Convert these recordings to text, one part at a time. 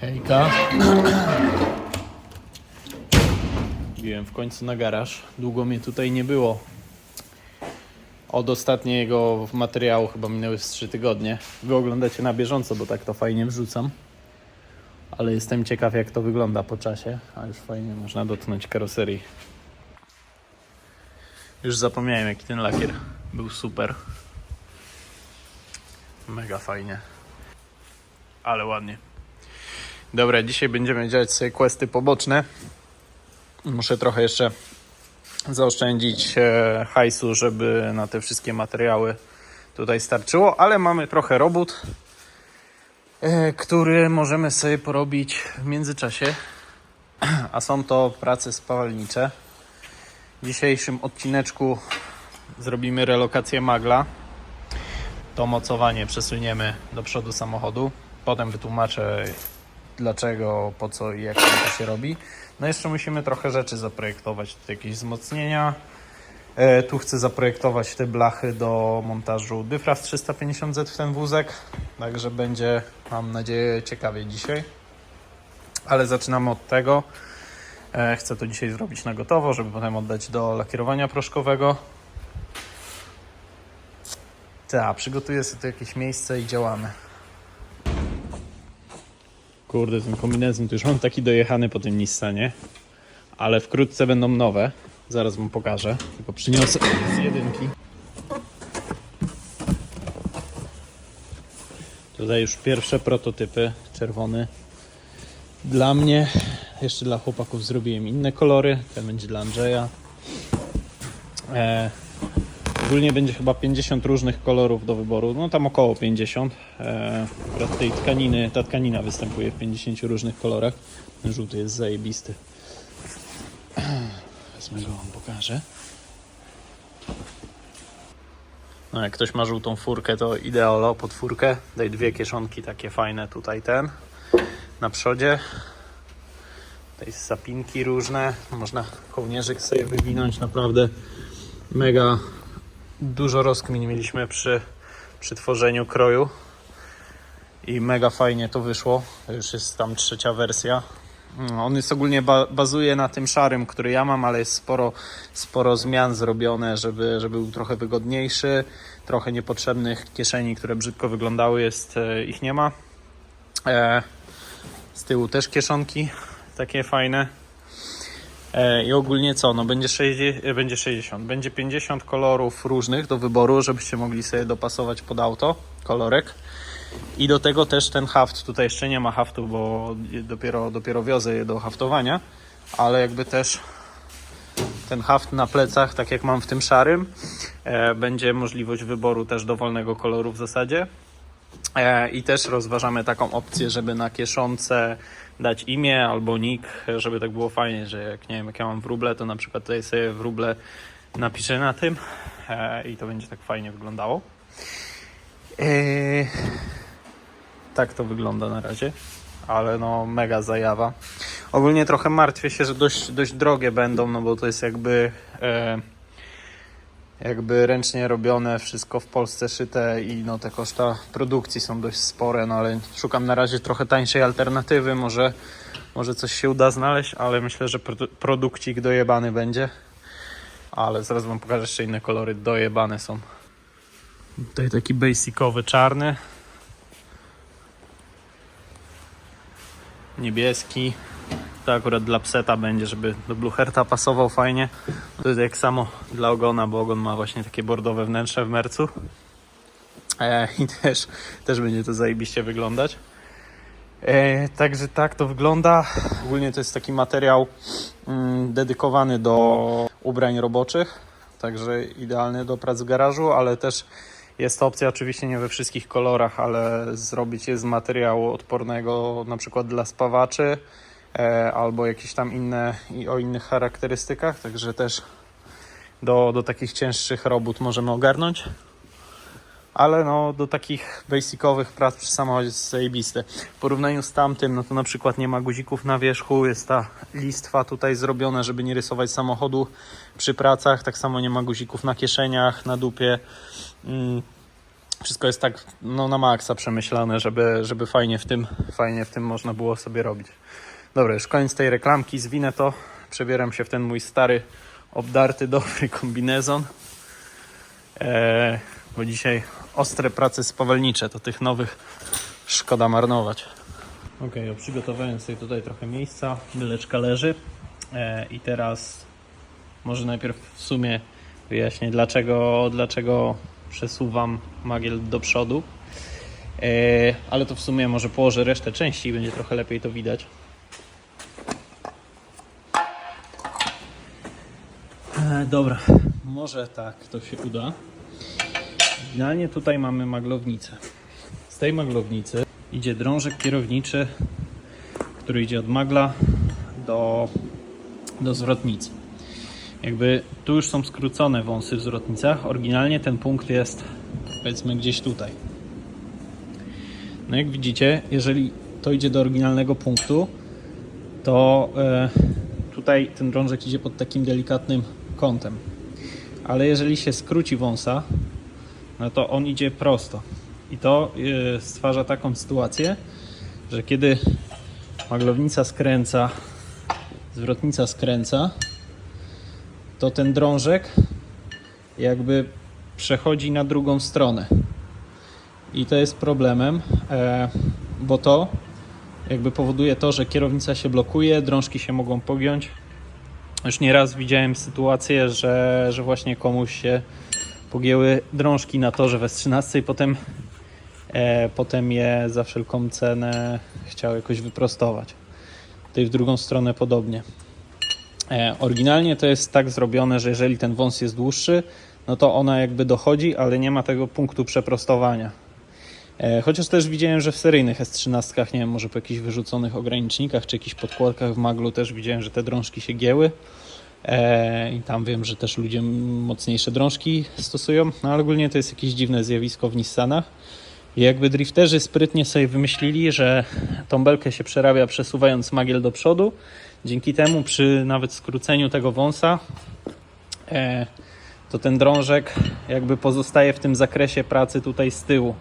Hejka. Biłem w końcu na garaż. Długo mnie tutaj nie było. Od ostatniego materiału chyba minęły z 3 tygodnie. Wy oglądacie na bieżąco, bo tak to fajnie wrzucam. Ale jestem ciekaw jak to wygląda po czasie. A już fajnie można dotknąć karoserii. Już zapomniałem jaki ten lakier był super. Mega fajnie. Ale ładnie. Dobra, dzisiaj będziemy działać sobie questy poboczne. Muszę trochę jeszcze zaoszczędzić e, hajsu, żeby na te wszystkie materiały tutaj starczyło, ale mamy trochę robót, e, który możemy sobie porobić w międzyczasie. A są to prace spawalnicze. W dzisiejszym odcineczku zrobimy relokację magla. To mocowanie przesuniemy do przodu samochodu. Potem wytłumaczę dlaczego, po co i jak to się robi. No jeszcze musimy trochę rzeczy zaprojektować, tu jakieś wzmocnienia. E, tu chcę zaprojektować te blachy do montażu Dyfras 350Z w ten wózek, także będzie, mam nadzieję, ciekawie dzisiaj. Ale zaczynamy od tego. E, chcę to dzisiaj zrobić na gotowo, żeby potem oddać do lakierowania proszkowego. Tak, przygotuję sobie tu jakieś miejsce i działamy. Kurde, ten kombinezon to już mam taki dojechany po tym Nissanie. Ale wkrótce będą nowe. Zaraz wam pokażę. Tylko przyniosę z jedynki. Tutaj już pierwsze prototypy. Czerwony. Dla mnie. Jeszcze dla chłopaków zrobiłem inne kolory. Ten będzie dla Andrzeja. E, Ogólnie będzie chyba 50 różnych kolorów do wyboru, no tam około 50. E, akurat tej tkaniny, ta tkanina występuje w 50 różnych kolorach. Ten żółty jest zajebisty. Wezmę go wam pokażę. No jak ktoś ma żółtą furkę, to ideolo pod furkę. Daj dwie kieszonki takie fajne, tutaj ten na przodzie. Tutaj sapinki różne, można kołnierzyk sobie wywinąć, naprawdę mega dużo rozkmin mieliśmy przy, przy tworzeniu kroju i mega fajnie to wyszło. Już jest tam trzecia wersja. Mm, On jest ogólnie ba bazuje na tym szarym, który ja mam, ale jest sporo, sporo zmian zrobione, żeby, żeby był trochę wygodniejszy. Trochę niepotrzebnych kieszeni, które brzydko wyglądały, jest, e, ich nie ma. E, z tyłu też kieszonki takie fajne. E, I ogólnie co? No będzie 60, e, będzie 60, będzie 50 kolorów różnych do wyboru, żebyście mogli sobie dopasować pod auto kolorek. I do tego też ten haft, tutaj jeszcze nie ma haftu, bo dopiero, dopiero wiozę je do haftowania, ale jakby też ten haft na plecach, tak jak mam w tym szarym, e, będzie możliwość wyboru też dowolnego koloru w zasadzie. I też rozważamy taką opcję, żeby na kieszonce dać imię albo nick, żeby tak było fajnie, że jak nie wiem, jak ja mam wróble, to na przykład tutaj sobie wróble napiszę na tym e, i to będzie tak fajnie wyglądało. E, tak to wygląda na razie, ale no mega zajawa. Ogólnie trochę martwię się, że dość, dość drogie będą, no bo to jest jakby e, jakby ręcznie robione, wszystko w Polsce szyte i no te koszta produkcji są dość spore, no ale szukam na razie trochę tańszej alternatywy, może, może coś się uda znaleźć, ale myślę, że produ- produkcik dojebany będzie. Ale zaraz wam pokażę jeszcze inne kolory, dojebane są. Tutaj taki basicowy czarny. Niebieski. To akurat dla pseta będzie, żeby do Blucherta pasował fajnie. To jest jak samo dla ogona, bo ogon ma właśnie takie bordowe wnętrze w mercu. E, I też, też będzie to zajebiście wyglądać. E, także tak to wygląda. Ogólnie to jest taki materiał mm, dedykowany do ubrań roboczych. Także idealny do prac w garażu, ale też jest to opcja oczywiście nie we wszystkich kolorach, ale zrobić je z materiału odpornego na przykład dla spawaczy albo jakieś tam inne i o innych charakterystykach, także też do, do takich cięższych robót możemy ogarnąć. Ale no, do takich basicowych prac przy samochodzie jest zajebiste. W porównaniu z tamtym, no to na przykład nie ma guzików na wierzchu, jest ta listwa tutaj zrobiona, żeby nie rysować samochodu przy pracach. Tak samo nie ma guzików na kieszeniach, na dupie. Mm, wszystko jest tak no, na maksa przemyślane, żeby, żeby fajnie, w tym, fajnie w tym można było sobie robić. Dobra, już koniec tej reklamki, zwinę to, przebieram się w ten mój stary, obdarty, dobry kombinezon, eee, bo dzisiaj ostre prace spawalnicze, to tych nowych szkoda marnować. Ok, przygotowałem sobie tutaj trochę miejsca, byleczka leży eee, i teraz może najpierw w sumie wyjaśnię, dlaczego, dlaczego przesuwam magiel do przodu. E, ale to w sumie może położę resztę części i będzie trochę lepiej to widać. E, dobra, może tak to się uda. Finalnie tutaj mamy maglownicę. Z tej maglownicy idzie drążek kierowniczy, który idzie od magla do, do zwrotnicy. Jakby tu już są skrócone wąsy w zwrotnicach. Oryginalnie ten punkt jest powiedzmy gdzieś tutaj. No jak widzicie, jeżeli to idzie do oryginalnego punktu, to e, tutaj ten drążek idzie pod takim delikatnym kątem. Ale jeżeli się skróci wąsa, no to on idzie prosto. I to e, stwarza taką sytuację, że kiedy maglownica skręca, zwrotnica skręca, to ten drążek jakby przechodzi na drugą stronę. I to jest problemem, e, bo to jakby powoduje to, że kierownica się blokuje, drążki się mogą pogiąć. Już nieraz widziałem sytuację, że, że właśnie komuś się pogięły drążki na torze w S13 i potem, e, potem je za wszelką cenę chciał jakoś wyprostować. Tutaj w drugą stronę podobnie. E, oryginalnie to jest tak zrobione, że jeżeli ten wąs jest dłuższy, no to ona jakby dochodzi, ale nie ma tego punktu przeprostowania. E, chociaż też widziałem, że w seryjnych S13, nie wiem, może po jakichś wyrzuconych ogranicznikach czy jakichś podkładkach w maglu też widziałem, że te drążki się gięły. E, I tam wiem, że też ludzie mocniejsze drążki stosują, no ale ogólnie to jest jakieś dziwne zjawisko w Nissanach. I jakby drifterzy sprytnie sobie wymyślili, że tą belkę się przerabia przesuwając magiel do przodu. Dzięki temu przy nawet skróceniu tego wąsa e, to ten drążek jakby pozostaje w tym zakresie pracy tutaj z tyłu.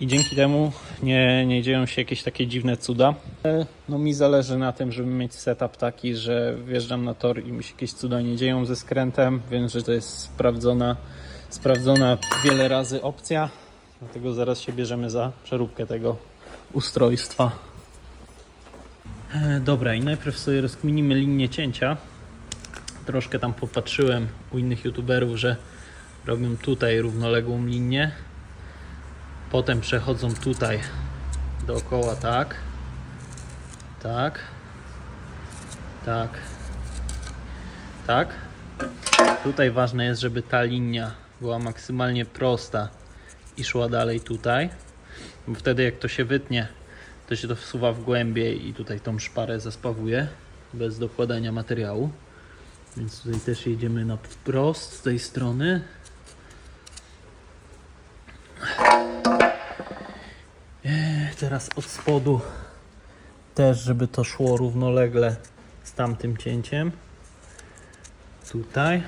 I dzięki temu nie, nie dzieją się jakieś takie dziwne cuda. E, No mi zależy na tym, żeby mieć setup taki, że wjeżdżam na tor i mi się jakieś cuda nie dzieją ze skrętem. Wiem, że to jest sprawdzona, sprawdzona wiele razy opcja. Dlatego zaraz się bierzemy za przeróbkę tego ustrojstwa. E, Dobra, i najpierw sobie rozkminimy linię cięcia. Troszkę tam popatrzyłem u innych youtuberów, że robią tutaj równoległą linię. Potem przechodzą tutaj dookoła, tak. Tak. Tak. Tak. Tutaj ważne jest, żeby ta linia była maksymalnie prosta i szła dalej tutaj. Bo wtedy jak to się wytnie, to się to wsuwa w głębię i tutaj tą szparę zaspawuje bez dokładania materiału. Więc tutaj też jedziemy na wprost z tej strony. Teraz od spodu też, żeby to szło równolegle z tamtym cięciem. Tutaj.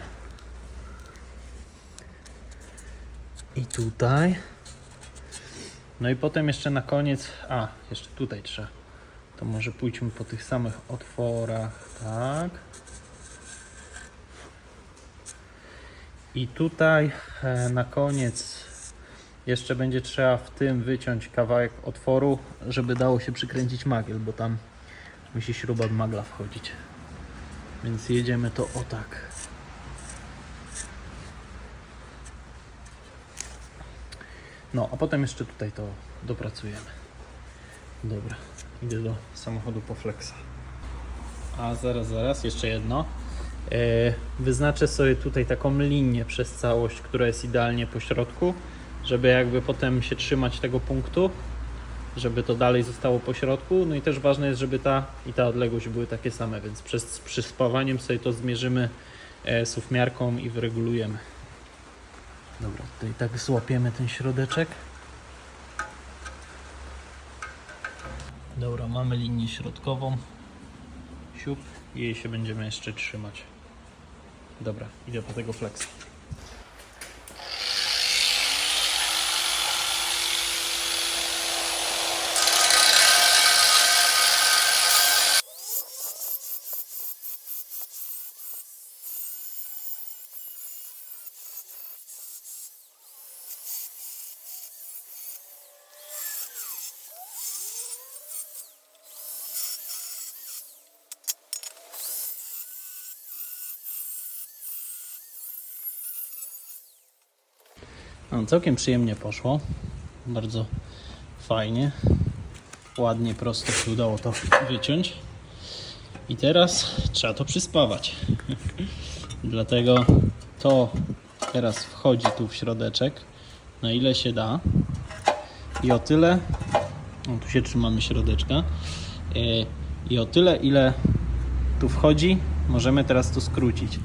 I tutaj. No i potem jeszcze na koniec, a jeszcze tutaj trzeba. To może pójdźmy po tych samych otworach, tak. I tutaj e, na koniec jeszcze będzie trzeba w tym wyciąć kawałek otworu, żeby dało się przykręcić magiel, bo tam musi śruba magla wchodzić. Więc jedziemy to o tak. No, a potem jeszcze tutaj to dopracujemy. Dobra, idę do samochodu po flexa. A zaraz, zaraz, jeszcze jedno. E, Wyznaczę sobie tutaj taką linię przez całość, która jest idealnie po środku, żeby jakby potem się trzymać tego punktu, żeby to dalej zostało po środku. No i też ważne jest, żeby ta i ta odległość były takie same, więc przez, przy spawaniem sobie to zmierzymy e, suwmiarką i wyregulujemy. Dobra, tutaj tak złapiemy ten środeczek. Dobra, mamy linię środkową. Siup, i jej się będziemy jeszcze trzymać. Dobra, idę po tego flexa. No, całkiem przyjemnie poszło. Bardzo fajnie. Ładnie, prosto się udało to wyciąć. I teraz trzeba to przyspawać. Dlatego to teraz wchodzi tu w środeczek, na ile się da. I o tyle, o, tu się trzymamy środeczka. Yy, I o tyle, ile tu wchodzi, możemy teraz to skrócić.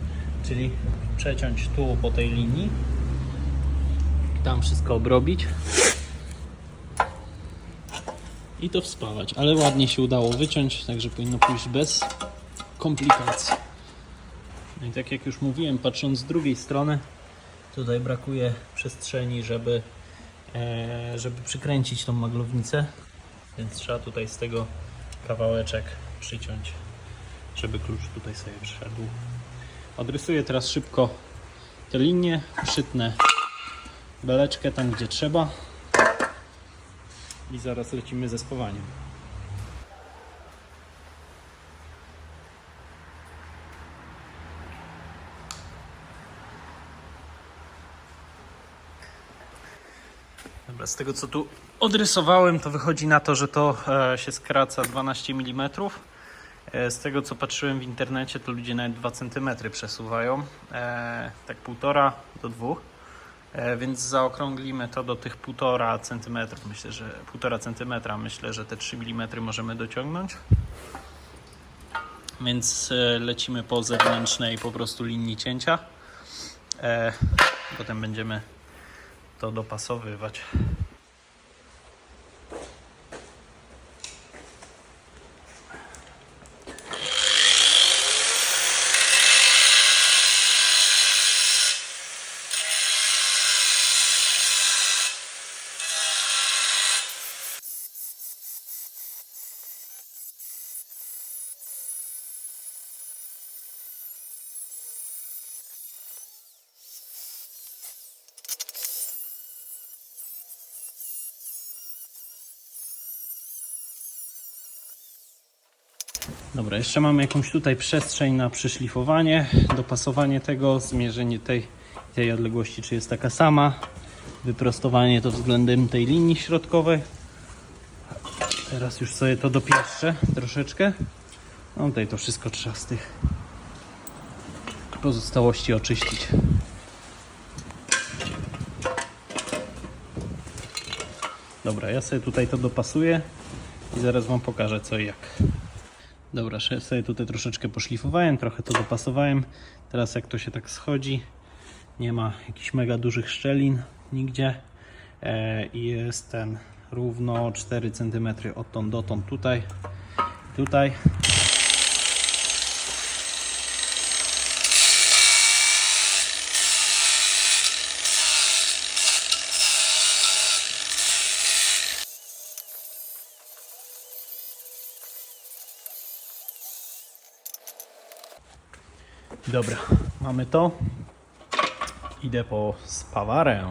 Czyli przeciąć tu po tej linii, tam wszystko obrobić i to wspawać. Ale ładnie się udało wyciąć, także powinno pójść bez komplikacji. No i tak jak już mówiłem, patrząc z drugiej strony, tutaj brakuje przestrzeni, żeby, e, żeby przykręcić tą maglownicę, więc trzeba tutaj z tego kawałeczek przyciąć, żeby klucz tutaj sobie wszedł. Odrysuję teraz szybko te linie, przytnę beleczkę tam, gdzie trzeba i zaraz lecimy ze spawaniem. Dobra, z tego co tu odrysowałem, to wychodzi na to, że to e, się skraca 12 mm. E, z tego co patrzyłem w internecie, to ludzie nawet 2 cm przesuwają. E, tak 1,5 do 2 E, Więc zaokrąglimy to do tych 1,5 cm. Myślę, że 1,5 cm. Myślę, że te 3 mm możemy dociągnąć. Więc e, lecimy po zewnętrznej po prostu linii cięcia. E, Potem będziemy to dopasowywać. Dobra, jeszcze mamy jakąś tutaj przestrzeń na przyszlifowanie, dopasowanie tego, zmierzenie tej, tej odległości, czy jest taka sama, wyprostowanie to względem tej linii środkowej. Teraz już sobie to dopieszczę troszeczkę. No tutaj to wszystko trzeba z tych pozostałości oczyścić. Dobra, ja sobie tutaj to dopasuję i zaraz Wam pokażę co i jak. Dobra, sobie tutaj troszeczkę poszlifowałem, trochę to dopasowałem. Teraz jak to się tak schodzi, nie ma jakichś mega dużych szczelin nigdzie e, i jest ten równo 4 cm odtąd dotąd tutaj tutaj. Dobra, mamy to. Idę po spawarę.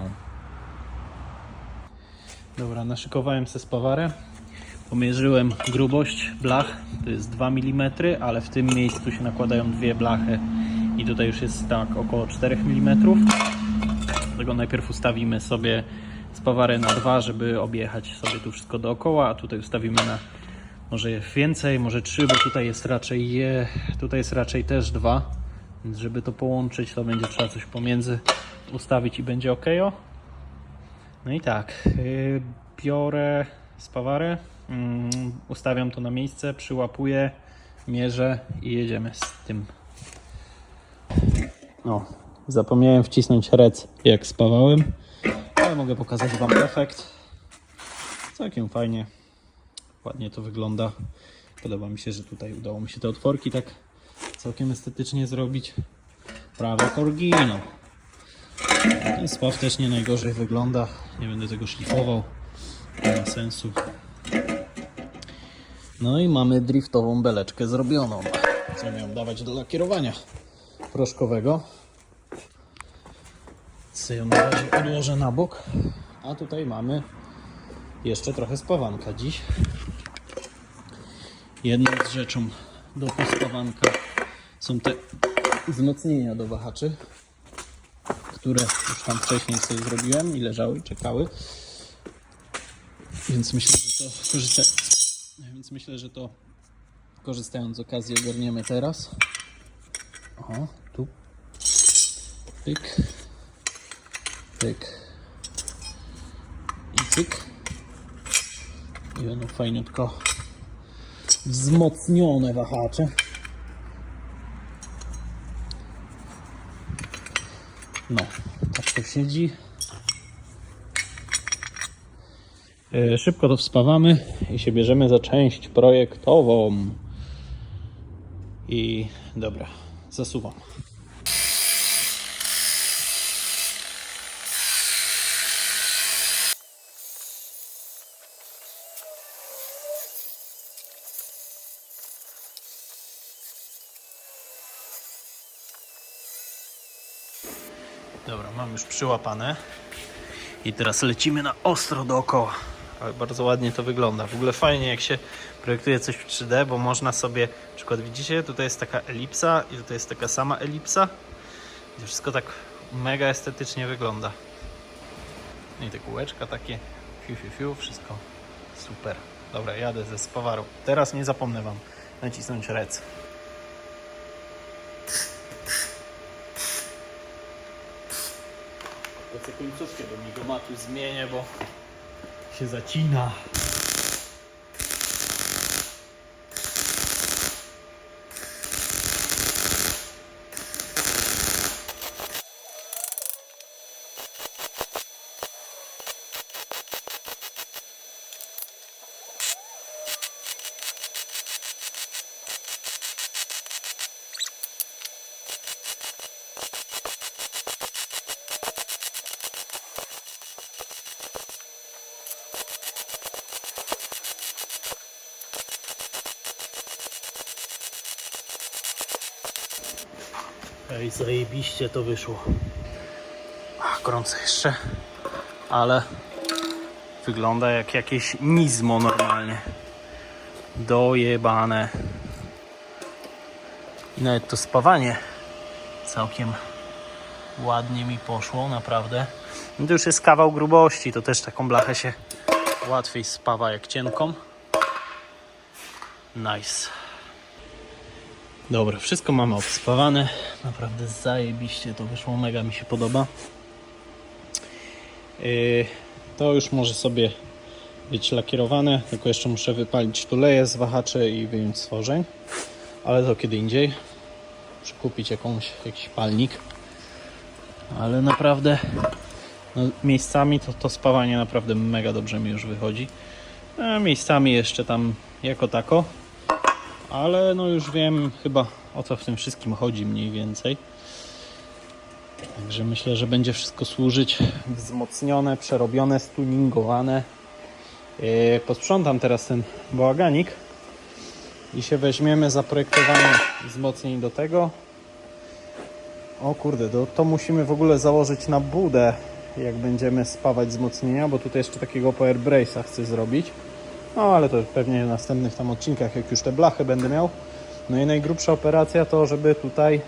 Dobra, naszykowałem sobie spawarę. Pomierzyłem grubość blach, to jest 2 mm, ale w tym miejscu się nakładają dwie blachy i tutaj już jest tak około 4 mm. Dlatego najpierw ustawimy sobie spawarę na 2, żeby objechać sobie tu wszystko dookoła, a tutaj ustawimy na może więcej, może 3, bo tutaj jest raczej je, tutaj jest raczej też 2. Więc żeby to połączyć, to będzie trzeba coś pomiędzy ustawić i będzie ok. No i tak, yy, biorę spawarę, mm, ustawiam to na miejsce, przyłapuję, mierzę i jedziemy z tym. No, zapomniałem wcisnąć rec jak spawałem, ale mogę pokazać Wam efekt. Całkiem fajnie, ładnie to wygląda. Podoba mi się, że tutaj udało mi się te otworki tak całkiem estetycznie zrobić. Prawie jak oryginał. Ten spaw też nie najgorzej wygląda. Nie będę tego szlifował. Nie ma sensu. No i mamy driftową beleczkę zrobioną. Co miałem dawać do lakierowania proszkowego. Sobie ją na razie odłożę na bok. A tutaj mamy jeszcze trochę spawanka dziś. Jedną z rzeczą do pospawanka są te wzmocnienia do wahaczy, które już tam wcześniej sobie zrobiłem i leżały i czekały. Więc myślę, że to korzysta... Więc myślę, że to korzystając z okazji ogarniemy teraz. O, tu. Pyk. Pyk. I cyk. I będą fajniutko wzmocnione wahacze. No, tak to siedzi. E, Szybko to wspawamy i się bierzemy za część projektową. I dobra, zasuwam. Dobra, mam już przyłapane. I teraz lecimy na ostro dookoła. Ale bardzo ładnie to wygląda. W ogóle fajnie jak się projektuje coś w 3D, bo można sobie, na przykład widzicie, tutaj jest taka elipsa i tutaj jest taka sama elipsa. I wszystko tak mega estetycznie wygląda. No i te kółeczka takie, fiu, fiu, fiu, wszystko super. Dobra, jadę ze spawarą. Teraz nie zapomnę Wam nacisnąć rec. To co końcówkę do migomatu zmienię, bo się zacina. Ej, zajebiście to wyszło. Ach, gorąco jeszcze, ale wygląda jak jakieś nizmo normalnie. Dojebane. I nawet to spawanie całkiem ładnie mi poszło, naprawdę. No to już jest kawał grubości, to też taką blachę się łatwiej spawa jak cienką. Nice. Dobra, wszystko mamy obspawane. Naprawdę zajebiście to wyszło, mega mi się podoba. Yy, to już może sobie być lakierowane, tylko jeszcze muszę wypalić tuleje z wahaczy i wyjąć stworzeń. Ale to kiedy indziej. Muszę kupić jakąś, jakiś palnik. Ale naprawdę no, miejscami to, to spawanie naprawdę mega dobrze mi już wychodzi. A miejscami jeszcze tam jako tako ale no już wiem chyba o co w tym wszystkim chodzi mniej więcej. Także myślę, że będzie wszystko służyć wzmocnione, przerobione, stuningowane. Yy, Posprzątam teraz ten bałaganik i się weźmiemy za projektowanie wzmocnień do tego. O kurde, to, to musimy w ogóle założyć na budę, jak będziemy spawać wzmocnienia, bo tutaj jeszcze takiego power brace'a chcę zrobić. No ale to pewnie w następnych tam odcinkach, jak już te blachy będę miał. No i najgrubsza operacja to, żeby tutaj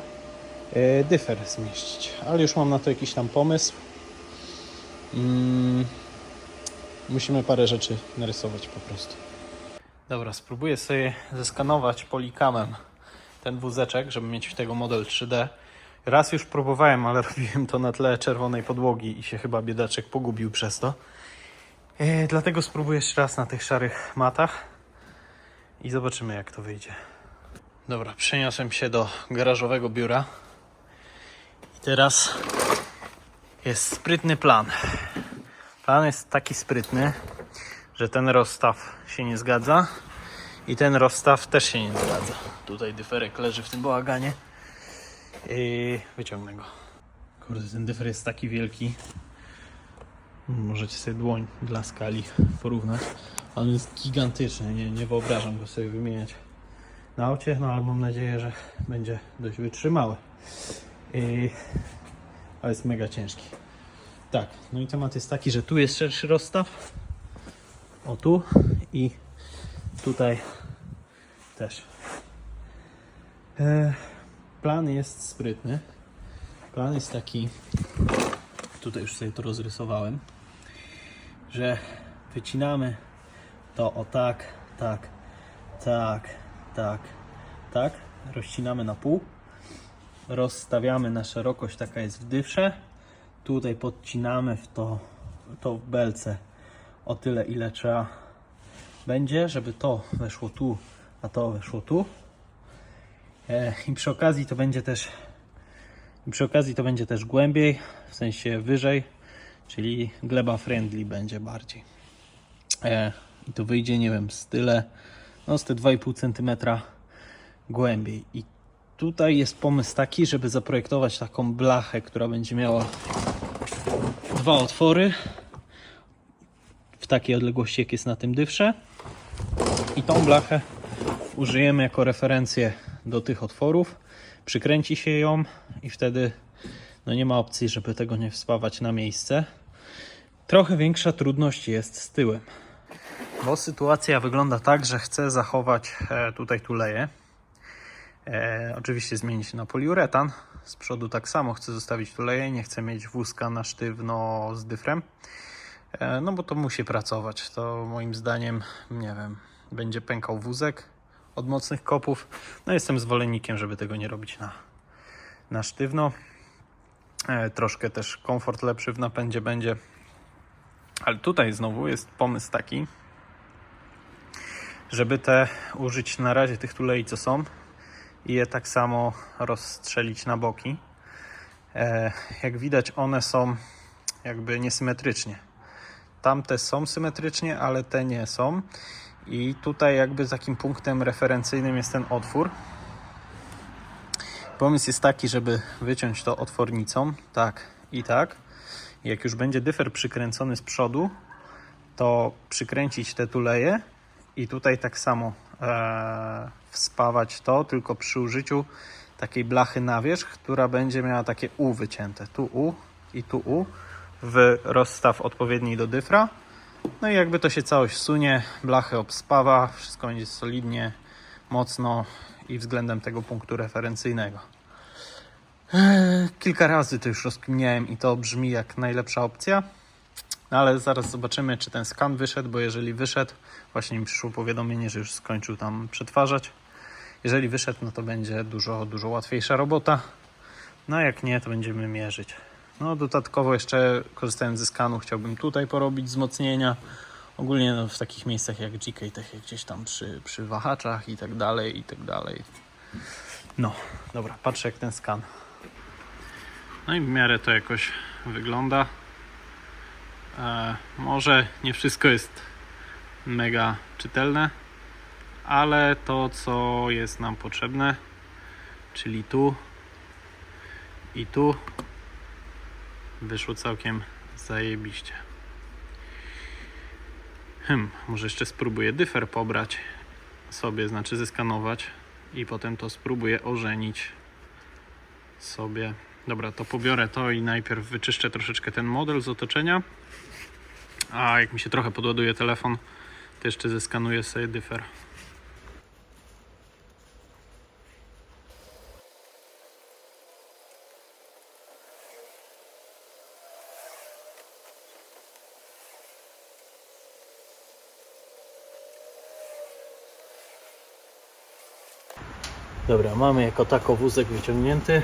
e, dyfer zmieścić. Ale już mam na to jakiś tam pomysł. Mm, musimy parę rzeczy narysować po prostu. Dobra, spróbuję sobie zeskanować polikamem ten wózeczek, żeby mieć tego model 3D. Raz już próbowałem, ale robiłem to na tle czerwonej podłogi i się chyba biedaczek pogubił przez to. E, dlatego spróbuję jeszcze raz na tych szarych matach i zobaczymy jak to wyjdzie. Dobra, przeniosłem się do garażowego biura i teraz jest sprytny plan. Plan jest taki sprytny, że ten rozstaw się nie zgadza i ten rozstaw też się nie zgadza. Tutaj dyferek leży w tym bałaganie i wyciągnę go. Kurde, ten dyfer jest taki wielki, Możecie sobie dłoń dla skali porównać. On jest gigantyczny, nie, nie wyobrażam go sobie wymieniać na aucie, no ale mam nadzieję, że będzie dość wytrzymały. I... Ale jest mega ciężki. Tak, no i temat jest taki, że tu jest szerszy rozstaw. O tu i tutaj też. E, plan jest sprytny. Plan jest taki, tutaj już sobie to rozrysowałem, że wycinamy to o tak, tak, tak, tak, tak, rozcinamy na pół, rozstawiamy na szerokość, taka jest w dywsze, tutaj podcinamy w to, to w belce o tyle ile trzeba będzie, żeby to weszło tu, a to weszło tu. E, I przy okazji to będzie też i przy okazji to będzie też głębiej, w sensie wyżej, czyli gleba friendly będzie bardziej. E, I to wyjdzie, nie wiem, z tyle, no z te 2,5 cm głębiej. I tutaj jest pomysł taki, żeby zaprojektować taką blachę, która będzie miała dwa otwory w takiej odległości, jak jest na tym dywsze. I tą blachę użyjemy jako referencję do tych otworów. Przykręci się ją i wtedy no nie ma opcji, żeby tego nie wspawać na miejsce. Trochę większa trudność jest z tyłem. Bo sytuacja wygląda tak, że chcę zachować e, tutaj tuleję. E, oczywiście zmienić na poliuretan. Z przodu tak samo chcę zostawić tuleję. Nie chcę mieć wózka na sztywno z dyfrem. E, no bo to musi pracować. To moim zdaniem, nie wiem, będzie pękał wózek od mocnych kopów. No jestem zwolennikiem, żeby tego nie robić na, na sztywno. E, troszkę też komfort lepszy w napędzie będzie. Ale tutaj znowu jest pomysł taki, żeby te użyć na razie tych tulei, co są i je tak samo rozstrzelić na boki. E, jak widać, one są jakby niesymetrycznie. Tamte są symetrycznie, ale te nie są. I tutaj jakby takim punktem referencyjnym jest ten otwór. Pomysł jest taki, żeby wyciąć to otwornicą, tak i tak. Jak już będzie dyfer przykręcony z przodu, to przykręcić te tuleje i tutaj tak samo e, wspawać to, tylko przy użyciu takiej blachy na wierzch, która będzie miała takie U wycięte. Tu U i tu U w rozstaw odpowiedni do dyfra. No i jakby to się całość sunie, blachę obspawa, wszystko będzie solidnie, mocno i względem tego punktu referencyjnego. Eee, Kilka razy to już rozkminiałem i to brzmi jak najlepsza opcja. No ale zaraz zobaczymy, czy ten skan wyszedł, bo jeżeli wyszedł, właśnie mi przyszło powiadomienie, że już skończył tam przetwarzać. Jeżeli wyszedł, no to będzie dużo, dużo łatwiejsza robota. No a jak nie, to będziemy mierzyć. No dodatkowo jeszcze korzystając ze skanu chciałbym tutaj porobić wzmocnienia. Ogólnie no, w takich miejscach jak GK, tak jak gdzieś tam przy, przy wahaczach i tak dalej, i tak dalej. No, dobra, patrzę jak ten skan. No i w miarę to jakoś wygląda. E, może nie wszystko jest mega czytelne, ale to co jest nam potrzebne, czyli tu i tu wyszło całkiem zajebiście. Hmm, może jeszcze spróbuję dyfer pobrać sobie, znaczy zeskanować i potem to spróbuję ożenić sobie. Dobra, to pobiorę to i najpierw wyczyszczę troszeczkę ten model z otoczenia. A jak mi się trochę podładuje telefon, to jeszcze zeskanuję sobie dyfer. Dobra, mamy jako tako wózek wyciągnięty.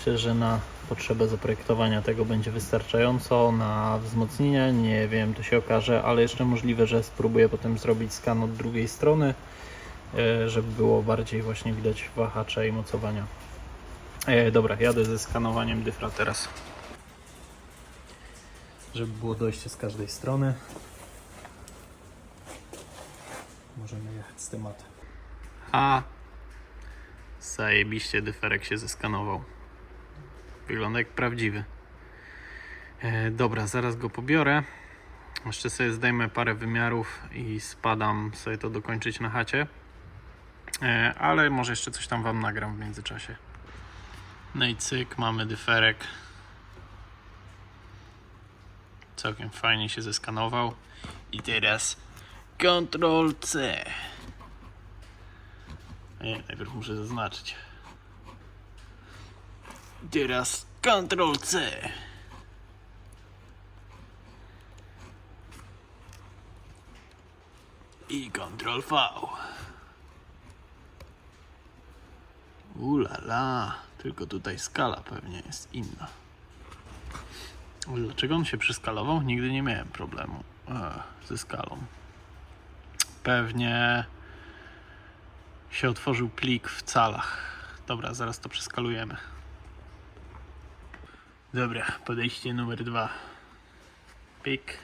Myślę, że na potrzebę zaprojektowania tego będzie wystarczająco. Na wzmocnienia nie wiem, to się okaże, ale jeszcze możliwe, że spróbuję potem zrobić skan od drugiej strony, e, żeby było bardziej właśnie widać wahacze i mocowania. E, dobra, jadę ze skanowaniem dyfra teraz. Żeby było dojście z każdej strony. Możemy jechać z tematem. A zajebiście dyferek się zeskanował. Wygląda prawdziwy. E, dobra, zaraz go pobiorę. Jeszcze sobie zdejmę parę wymiarów i spadam sobie to dokończyć na chacie. E, ale może jeszcze coś tam Wam nagram w międzyczasie. No i cyk, mamy dyferek. Całkiem fajnie się zeskanował. I teraz Ctrl C. Nie, najpierw muszę zaznaczyć. Teraz Ctrl C. I Ctrl V. Ulala, tylko tutaj skala pewnie jest inna. Dlaczego on się przeskalował? Nigdy nie miałem problemu e, ze skalą. Pewnie się otworzył plik w calach. Dobra, zaraz to przeskalujemy. Dobra, podejście numer dwa. Pik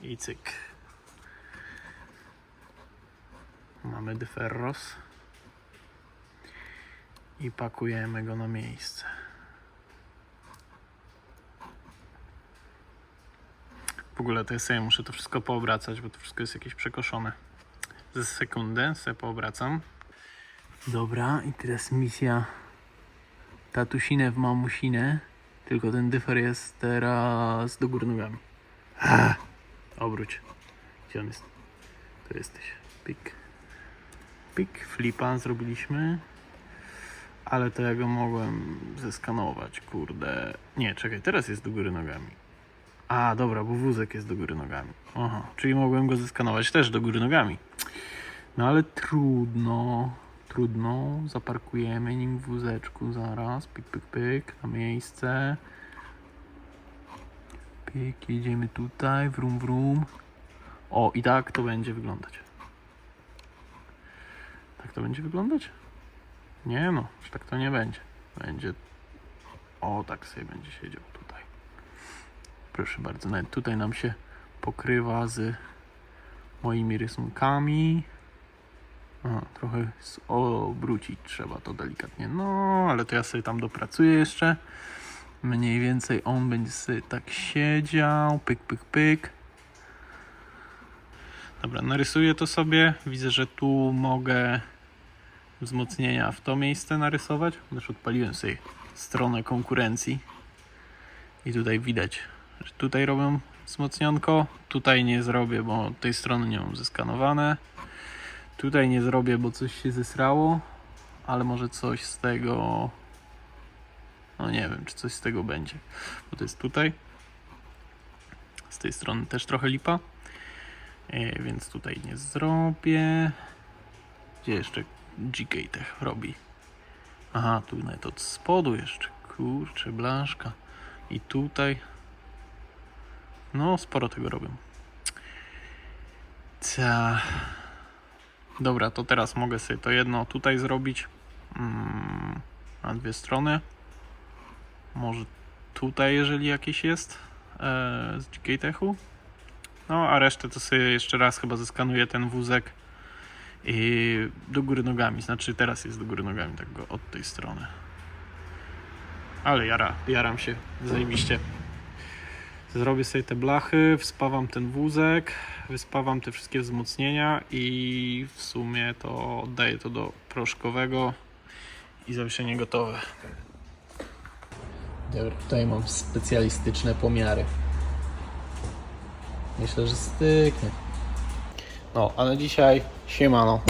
i cyk. Mamy dyferros i pakujemy go na miejsce. W ogóle to ja sobie muszę to wszystko poobracać, bo to wszystko jest jakieś przekoszone. Za sekundę sobie poobracam. Dobra, i teraz misja tatusinę w mamusinę. Tylko ten dyfer jest teraz do góry nogami. Ah, obróć. Gdzie on jest? Tu jesteś. Pik. Pik. Flipa zrobiliśmy. Ale to ja go mogłem zeskanować, kurde. Nie, czekaj, teraz jest do góry nogami. A, dobra, bo wózek jest do góry nogami. Aha, czyli mogłem go zeskanować też do góry nogami. No ale trudno, trudno. Zaparkujemy nim w wózeczku zaraz. Pyk, pyk, pyk, na miejsce. Pyk, jedziemy tutaj, wrum, wrum. O, i tak to będzie wyglądać. Tak to będzie wyglądać? Nie no, już tak to nie będzie. Będzie. O, tak sobie będzie siedział tutaj. Proszę bardzo, nawet tutaj nam się pokrywa z moimi rysunkami. Trochę obrócić trzeba to delikatnie. No, ale to ja sobie tam dopracuję jeszcze. Mniej więcej on będzie sobie tak siedział. Pyk, pyk, pyk. Dobra, narysuję to sobie. Widzę, że tu mogę wzmocnienia w to miejsce narysować. Też odpaliłem sobie stronę konkurencji. I tutaj widać, że tutaj robią wzmocnionko. Tutaj nie zrobię, bo tej strony nie mam zeskanowane. Tutaj nie zrobię, bo coś się zesrało, ale może coś z tego. No nie wiem, czy coś z tego będzie. Bo to jest tutaj. Z tej strony też trochę lipa. E, więc tutaj nie zrobię. Gdzie jeszcze GK Tech robi? Aha, tu nawet od spodu jeszcze. Kurczę, blaszka. I tutaj. No, sporo tego robią. Ta. Dobra, to teraz mogę sobie to jedno tutaj zrobić. Mm, na dwie strony. Może tutaj, jeżeli jakieś jest e, z GK Techu. No, a resztę to sobie jeszcze raz chyba zeskanuję ten wózek i do góry nogami. Znaczy teraz jest do góry nogami, tak go od tej strony. Ale jara, jaram się zajebiście. Zrobię sobie te blachy, wspawam ten wózek, wyspawam te wszystkie wzmocnienia i w sumie to oddaję to do proszkowego i zawieszenie gotowe. Tutaj mam specjalistyczne pomiary. Myślę, że styknie. No, ale dzisiaj siemano.